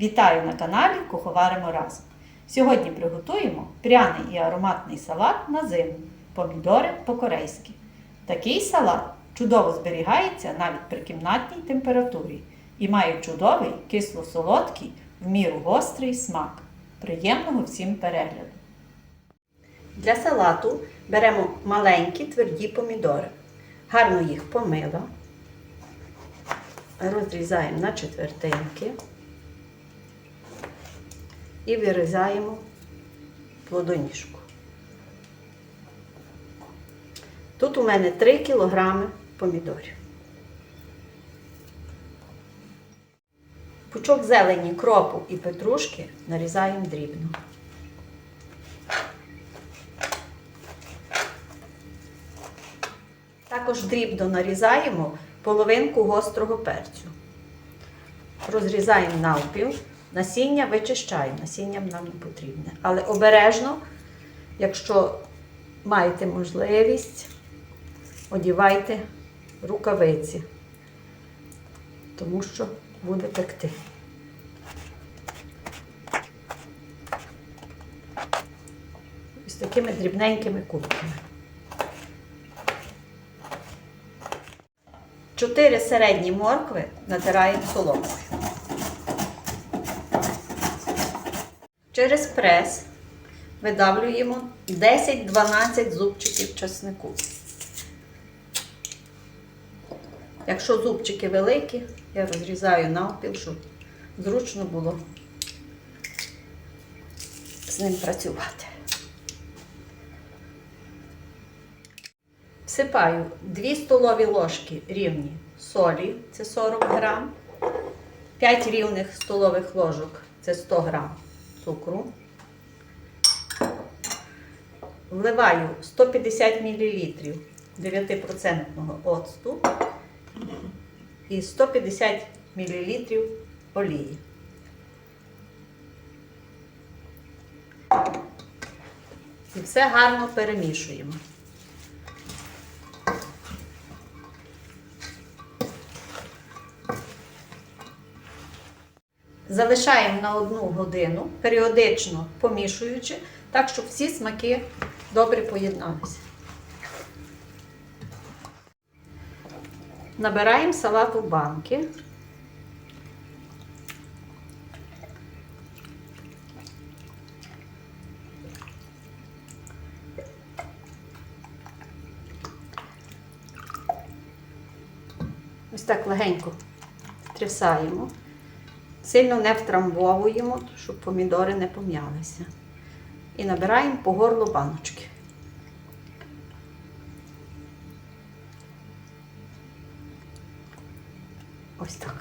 Вітаю на каналі Куховаримо разом. Сьогодні приготуємо пряний і ароматний салат на зиму помідори по-корейськи. Такий салат чудово зберігається навіть при кімнатній температурі і має чудовий кисло-солодкий, в міру гострий смак. Приємного всім перегляду! Для салату беремо маленькі тверді помідори. Гарно їх помила. Розрізаємо на четвертинки і вирізаємо плодоніжку. Тут у мене 3 кг помідорів. Пучок зелені, кропу і петрушки нарізаємо дрібно. Також дрібно нарізаємо половинку гострого перцю. Розрізаємо навпіл. Насіння вичищаємо, насінням нам не потрібне. Але обережно, якщо маєте можливість, одівайте рукавиці, тому що буде пекти. Ось такими дрібненькими кубками. Чотири середні моркви натираємо соломкою. Через прес видавлюємо 10-12 зубчиків часнику. Якщо зубчики великі, я розрізаю навпіл, щоб зручно було з ним працювати. Всипаю 2 столові ложки рівні солі, це 40 грам, 5 рівних столових ложок, це 100 грам цукру. Вливаю 150 мл 9% оцту і 150 мл олії. І все гарно перемішуємо. Залишаємо на одну годину, періодично помішуючи, так, щоб всі смаки добре поєдналися. Набираємо салат у банки. Ось так легенько трясаємо. Сильно не втрамбовуємо, щоб помідори не пом'ялися. І набираємо по горлу баночки. Ось так.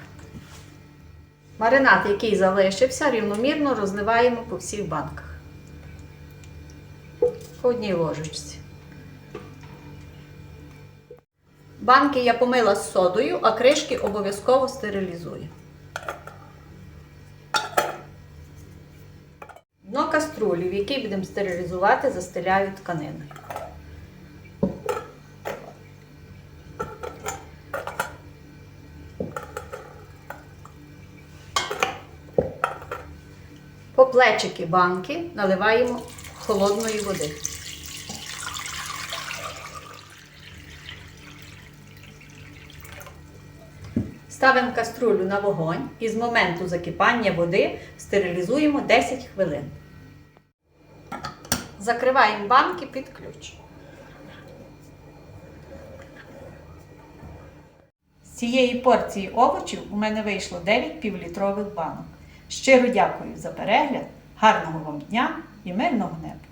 Маринад, який залишився, рівномірно розливаємо по всіх банках. По одній ложечці. Банки я помила з содою, а кришки обов'язково стерилізую. Дно каструлі, в якій будемо стерилізувати, застеляю тканиною. По плечики банки наливаємо холодної води. Ставимо каструлю на вогонь і з моменту закипання води стерилізуємо 10 хвилин. Закриваємо банки під ключ. З цієї порції овочів у мене вийшло 9 півлітрових банок. Щиро дякую за перегляд, гарного вам дня і мирного неба!